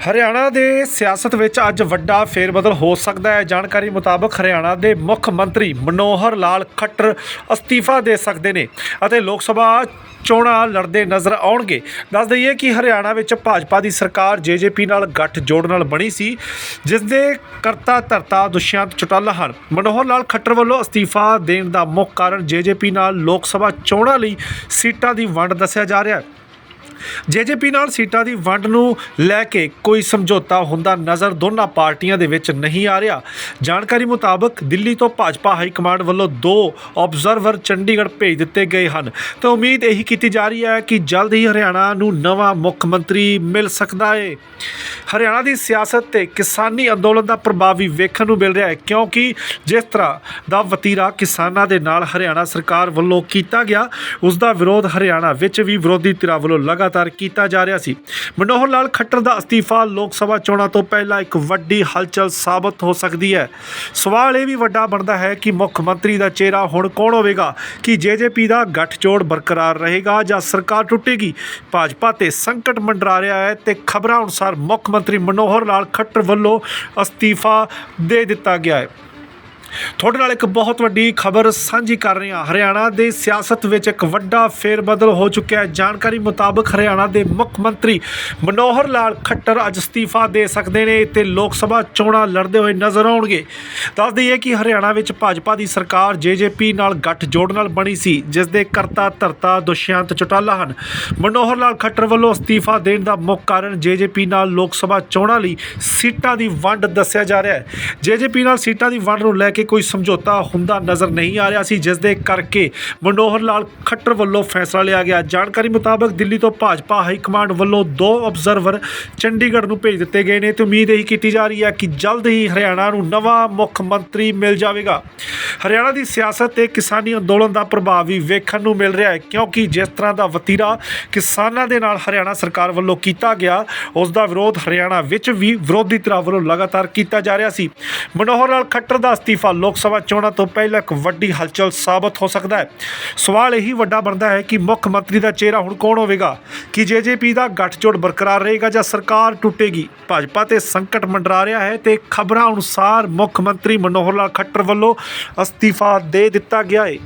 ਹਰਿਆਣਾ ਦੇ ਸਿਆਸਤ ਵਿੱਚ ਅੱਜ ਵੱਡਾ ਫੇਰਬਦਲ ਹੋ ਸਕਦਾ ਹੈ। ਜਾਣਕਾਰੀ ਮੁਤਾਬਕ ਹਰਿਆਣਾ ਦੇ ਮੁੱਖ ਮੰਤਰੀ ਮਨੋਹਰ ਲਾਲ ਖੱਟਰ ਅਸਤੀਫਾ ਦੇ ਸਕਦੇ ਨੇ ਅਤੇ ਲੋਕ ਸਭਾ ਚੋਣਾਂ ਲੜਦੇ ਨਜ਼ਰ ਆਉਣਗੇ। ਦੱਸ ਦਈਏ ਕਿ ਹਰਿਆਣਾ ਵਿੱਚ ਭਾਜਪਾ ਦੀ ਸਰਕਾਰ ਜੇਜੇਪੀ ਨਾਲ ਗੱਠ ਜੋੜ ਨਾਲ ਬਣੀ ਸੀ, ਜਿਸ ਦੇ ਕਰਤਾ ਧਰਤਾ ਦੁਸ਼ਯੰਤ ਚੌਟਾਲਾ ਹਨ। ਮਨੋਹਰ ਲਾਲ ਖੱਟਰ ਵੱਲੋਂ ਅਸਤੀਫਾ ਦੇਣ ਦਾ ਮੁੱਖ ਕਾਰਨ ਜੇਜੇਪੀ ਨਾਲ ਲੋਕ ਸਭਾ ਚੋਣਾਂ ਲਈ ਸੀਟਾਂ ਦੀ ਵੰਡ ਦੱਸਿਆ ਜਾ ਰਿਹਾ ਹੈ। ਜੇਜੇਪੀ ਨਾਲ ਸੀਟਾਂ ਦੀ ਵੰਡ ਨੂੰ ਲੈ ਕੇ ਕੋਈ ਸਮਝੌਤਾ ਹੁੰਦਾ ਨਜ਼ਰ ਦੋਨਾਂ ਪਾਰਟੀਆਂ ਦੇ ਵਿੱਚ ਨਹੀਂ ਆ ਰਿਹਾ। ਜਾਣਕਾਰੀ ਮੁਤਾਬਕ ਦਿੱਲੀ ਤੋਂ ਭਾਜਪਾ ਹਾਈ ਕਮਾਂਡ ਵੱਲੋਂ ਦੋ ਆਬਜ਼ਰਵਰ ਚੰਡੀਗੜ੍ਹ ਭੇਜ ਦਿੱਤੇ ਗਏ ਹਨ। ਤਾਂ ਉਮੀਦ ਇਹੀ ਕੀਤੀ ਜਾ ਰਹੀ ਹੈ ਕਿ ਜਲਦ ਹੀ ਹਰਿਆਣਾ ਨੂੰ ਨਵਾਂ ਮੁੱਖ ਮੰਤਰੀ ਮਿਲ ਸਕਦਾ ਹੈ। ਹਰਿਆਣਾ ਦੀ ਸਿਆਸਤ ਤੇ ਕਿਸਾਨੀ ਅੰਦੋਲਨ ਦਾ ਪ੍ਰਭਾਵ ਵੀ ਵੇਖਣ ਨੂੰ ਮਿਲ ਰਿਹਾ ਹੈ, ਕਿਉਂਕਿ ਜਿਸ ਤਰ੍ਹਾਂ ਦਾ ਵਤੀਰਾ ਕਿਸਾਨਾਂ ਦੇ ਨਾਲ ਹਰਿਆਣਾ ਸਰਕਾਰ ਵੱਲੋਂ ਕੀਤਾ ਗਿਆ, ਉਸ ਦਾ ਵਿਰੋਧ ਹਰਿਆਣਾ ਵਿੱਚ ਵੀ ਵਿਰੋਧੀ ਧਿਰਾਂ ਵੱਲੋਂ ਲਗਾਤਾਰ ਕੀਤਾ ਜਾ ਰਿਹਾ ਸੀ। ਮਨੋਹਰ ਲਾਲ ਖੱਟਰ ਦਾ ਅਸਤੀਫਾ ਲੋਕ ਸਭਾ ਚੋਣਾਂ ਤੋਂ ਪਹਿਲਾਂ ਇੱਕ ਵੱਡੀ ਹਲਚਲ ਸਾਬਤ ਹੋ ਸਕਦੀ ਹੈ। ਸਵਾਲ ਇਹ ਵੀ ਵੱਡਾ ਬਣਦਾ ਹੈ ਕਿ ਮੁੱਖ ਮੰਤਰੀ ਦਾ ਚਿਹਰਾ ਹੁਣ ਕੌਣ ਹੋਵੇਗਾ? ਕਿ ਜੇਜੇਪੀ ਦਾ ਗੱਠਜੋੜ ਬਰਕਰਾਰ ਰਹੇਗਾ ਜਾਂ ਸਰਕਾਰ ਟੁੱਟੇਗੀ? ਭਾਜਪਾ ਤੇ ਸੰਕਟ ਮੰਡਰਾ ਰਿਹਾ ਹੈ ਤੇ ਖਬਰਾਂ ਅਨੁਸਾਰ ਮੁੱਖ ਮੰਤਰੀ ਮਨੋਹਰ ਲਾਲ ਖੱਟਰ ਵੱਲੋਂ ਅਸਤੀਫਾ ਦੇ ਦਿੱਤਾ ਗਿਆ ਹੈ। ਤੁਹਾਡੇ ਨਾਲ ਇੱਕ ਬਹੁਤ ਵੱਡੀ ਖਬਰ ਸਾਂਝੀ ਕਰ ਰਹੇ ਹਾਂ। ਹਰਿਆਣਾ ਦੇ ਸਿਆਸਤ ਵਿੱਚ ਇੱਕ ਵੱਡਾ ਫੇਰਬਦਲ ਹੋ ਚੁੱਕਿਆ ਹੈ। ਜਾਣਕਾਰੀ ਮੁਤਾਬਕ ਹਰਿਆਣਾ ਦੇ ਮੁੱਖ ਮੰਤਰੀ ਮਨੋਹਰ ਲਾਲ ਖੱਟਰ ਅੱਜ ਅਸਤੀਫਾ ਦੇ ਸਕਦੇ ਨੇ ਤੇ ਲੋਕ ਸਭਾ ਚੋਣਾਂ ਲੜਦੇ ਹੋਏ ਨਜ਼ਰ ਆਉਣਗੇ। ਦੱਸ ਦਈਏ ਕਿ ਹਰਿਆਣਾ ਵਿੱਚ ਭਾਜਪਾ ਦੀ ਸਰਕਾਰ ਜੇਜੇਪੀ ਨਾਲ ਗੱਠ ਜੋੜ ਨਾਲ ਬਣੀ ਸੀ, ਜਿਸ ਦੇ ਕਰਤਾ ਧਰਤਾ ਦੁਸ਼ਯੰਤ ਚੌਟਾਲਾ ਹਨ। ਮਨੋਹਰ ਲਾਲ ਖੱਟਰ ਵੱਲੋਂ ਅਸਤੀਫਾ ਦੇਣ ਦਾ ਮੁੱਖ ਕਾਰਨ ਜੇਜੇਪੀ ਨਾਲ ਲੋਕ ਸਭਾ ਚੋਣਾਂ ਲਈ ਸੀਟਾਂ ਦੀ ਵੰਡ ਦੱਸਿਆ ਜਾ ਰਿਹਾ ਹੈ। ਜੇਜੇਪੀ ਨਾਲ ਸੀਟਾਂ ਦੀ ਵੰਡ ਨੂੰ ਲੈ ਕੇ ਕੋਈ ਸਮਝੌਤਾ ਹੁੰਦਾ ਨਜ਼ਰ ਨਹੀਂ ਆ ਰਿਹਾ ਸੀ, ਜਿਸ ਦੇ ਕਰਕੇ ਮਨੋਹਰ ਲਾਲ ਖੱਟਰ ਵੱਲੋਂ ਫੈਸਲਾ ਲਿਆ ਗਿਆ। ਜਾਣਕਾਰੀ ਮੁਤਾਬਕ ਦਿੱਲੀ ਤੋਂ ਭਾਜਪਾ ਹਾਈ ਕਮਾਂਡ ਵੱਲੋਂ ਦੋ ਆਬਜ਼ਰਵਰ ਚੰਡੀਗੜ੍ਹ ਨੂੰ ਭੇਜ ਦਿੱਤੇ ਗਏ ਨੇ ਤੇ ਉਮੀਦ ਇਹੀ ਕੀਤੀ ਜਾ ਰਹੀ ਹੈ ਕਿ ਜਲਦ ਹੀ ਹਰਿਆਣਾ ਨੂੰ ਨਵਾਂ ਮੁੱਖ ਮੰਤਰੀ ਮਿਲ ਜਾਵੇਗਾ। ਹਰਿਆਣਾ ਦੀ ਸਿਆਸਤ ਤੇ ਕਿਸਾਨੀ ਅੰਦੋਲਨ ਦਾ ਪ੍ਰਭਾਵ ਵੀ ਵੇਖਣ ਨੂੰ ਮਿਲ ਰਿਹਾ ਹੈ, ਕਿਉਂਕਿ ਜਿਸ ਤਰ੍ਹਾਂ ਦਾ ਵਤੀਰਾ ਕਿਸਾਨਾਂ ਦੇ ਨਾਲ ਹਰਿਆਣਾ ਸਰਕਾਰ ਵੱਲੋਂ ਕੀਤਾ ਗਿਆ, ਉਸ ਦਾ ਵਿਰੋਧ ਹਰਿਆਣਾ ਵਿੱਚ ਵੀ ਵਿਰੋਧੀ ਧਿਰਾਂ ਵੱਲੋਂ ਲਗਾਤਾਰ ਕੀਤਾ ਜਾ ਰਿਹਾ ਸੀ। ਮਨੋਹਰ ਲਾਲ ਖੱਟਰ ਦਾ ਅਸਤੀਫਾ ਲੋਕ ਸਭਾ ਚੋਣਾਂ ਤੋਂ ਪਹਿਲਾਂ ਇੱਕ ਵੱਡੀ ਹਲਚਲ ਸਾਬਤ ਹੋ ਸਕਦਾ ਹੈ। ਸਵਾਲ ਇਹੀ ਵੱਡਾ ਬਣਦਾ ਹੈ ਕਿ ਮੁੱਖ ਮੰਤਰੀ ਦਾ ਚਿਹਰਾ ਹੁਣ ਕੌਣ ਹੋਵੇਗਾ? ਕਿ ਜੇਜੇਪੀ ਦਾ ਗੱਠਜੋੜ ਬਰਕਰਾਰ ਰਹੇਗਾ ਜਾਂ ਸਰਕਾਰ ਟੁੱਟੇਗੀ? ਭਾਜਪਾ ਤੇ ਸੰਕਟ ਮੰਡਰਾ ਰਿਹਾ ਹੈ ਤੇ ਖਬਰਾਂ ਅਨੁਸਾਰ ਮੁੱਖ ਮੰਤਰੀ ਮਨੋਹਰ ਲਾਲ ਖੱਟਰ ਵੱਲੋਂ ਅਸਤੀਫਾ ਦੇ ਦਿੱਤਾ ਗਿਆ ਹੈ